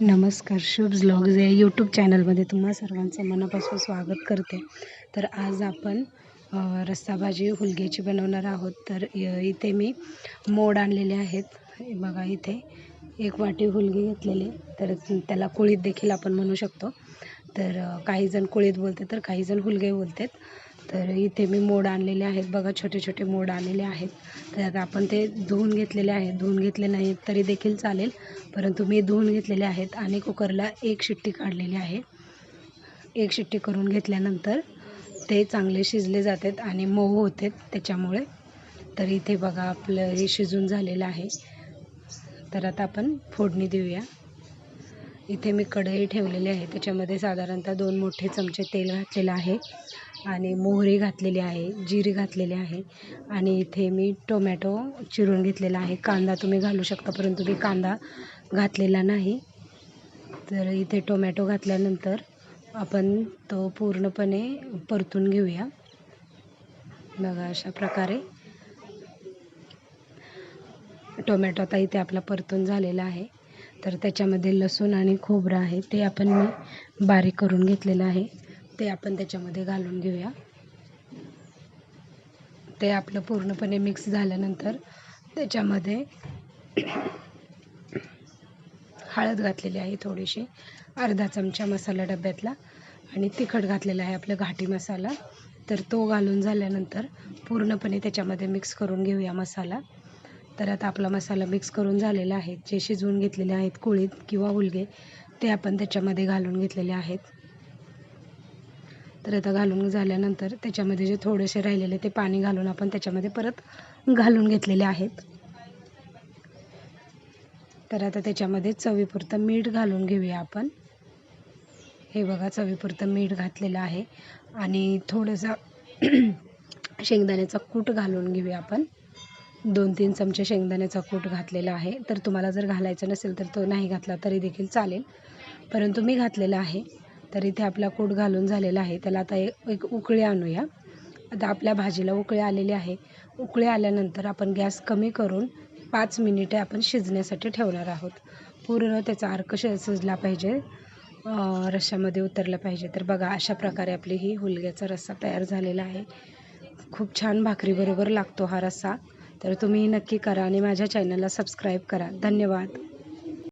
नमस्कार शुभ्स ब्लॉग्स या यूट्यूब चॅनलमध्ये तुम्हा सर्वांचं मनापासून स्वागत करते. तर आज आपण रस्साभाजी रस्सा भाजी हुलग्याची बनवणार आहोत. तर य- इथे मी मोड आणलेले आहेत. बघा इथे एक वाटी हुलगी घेतलेली. तर त्याला कुळीत देखील आपण म्हणू शकतो. तर काहीजण काही जण कुळीत बोलते तर काही जण हुलगे बोलतात. तर इथे मी मोड आणलेले आहेत. बघा छोटे छोटे मोड आलेले आहेत. तर आता आपण ते धुवून घेतलेले आहेत. धुवून घेतले नाहीत तरी देखील चालेल. परंतु मी धुवून घेतलेले आहेत आणि कुकरला एक शिट्टी काढलेली आहे. एक शिट्टी करून घेतल्यानंतर ते चांगले शिजले जातात आणि मऊ होते त्याच्यामुळे. तर इथे बघा आपलं हे शिजून झालेलं आहे. तर आता आपण फोडणी देऊया. इथे मी कढई ठेवलेली आहे. त्याच्यामध्ये साधारणतः दोन मोठे चमचे तेल घातलेलं आहे आणि मोहरी घातलेली आहे जिरी घातलेली आहे आणि इथे मी टोमॅटो चिरून घेतलेला आहे. कांदा तुम्ही घालू शकता परंतु मी कांदा घातलेला नाही. तर इथे टोमॅटो घातल्यानंतर आपण तो पूर्णपणे परतून घेऊया. बघा अशा प्रकारे टोमॅटो आता इथे आपला परतून झालेला आहे. तर त्याच्यामध्ये लसूण आणि खोबरं आहे ते आपण मी बारीक करून घेतलेलं आहे. ते आपण त्याच्यामध्ये घालून घेऊया. ते आपलं पूर्णपणे मिक्स झाल्यानंतर त्याच्यामध्ये हळद घातलेली आहे थोडीशी अर्धा चमचा मसाला डब्यातला आणि तिखट घातलेला आहे आपला घाटी मसाला. तर तो घालून झाल्यानंतर पूर्णपणे त्याच्यामध्ये मिक्स करून घेऊया मसाला. तर आता आपला मसाला मिक्स करून झालेला आहे. जे शिजवून घेतलेले आहेत कुळीत किंवा उलगे ते आपण त्याच्यामध्ये घालून घेतलेले आहेत. तर आता घालून झाल्यानंतर त्याच्यामध्ये जे थोडेसे राहिलेले ते पाणी घालून आपण त्याच्यामध्ये परत घालून घेतलेले आहेत. तर आता त्याच्यामध्ये चवीपुरतं मीठ घालून घेऊया आपण. हे बघा चवीपुरतं मीठ घातलेलं आहे. आणि थोडंसं शेंगदाण्याचा कूट घालून घेऊया आपण. दोन तीन चमचे शेंगदाण्याचा कूट घातलेला आहे. तर तुम्हाला जर घालायचं नसेल तर तो नाही घातला तरी देखील चालेल. परंतु मी घातलेला आहे. तर इथे आपला कूट घालून झालेला आहे. त्याला आता एक उकळी आणूया. आता आपल्या भाजीला उकळी आलेली आहे. उकळी आल्यानंतर आपण गॅस कमी करून पाच मिनिटे आपण शिजण्यासाठी ठेवणार आहोत. पूर्ण त्याचा अर्क श शिजला पाहिजे. रश्श्यामध्ये उतरलं पाहिजे. तर बघा अशा प्रकारे आपली ही हुलग्याचा रस्सा तयार झालेला आहे. खूप छान भाकरीबरोबर लागतो हा रस्सा. तर तुम्ही नक्की करा आणि माझ्या चॅनलला सबस्क्राईब करा. धन्यवाद.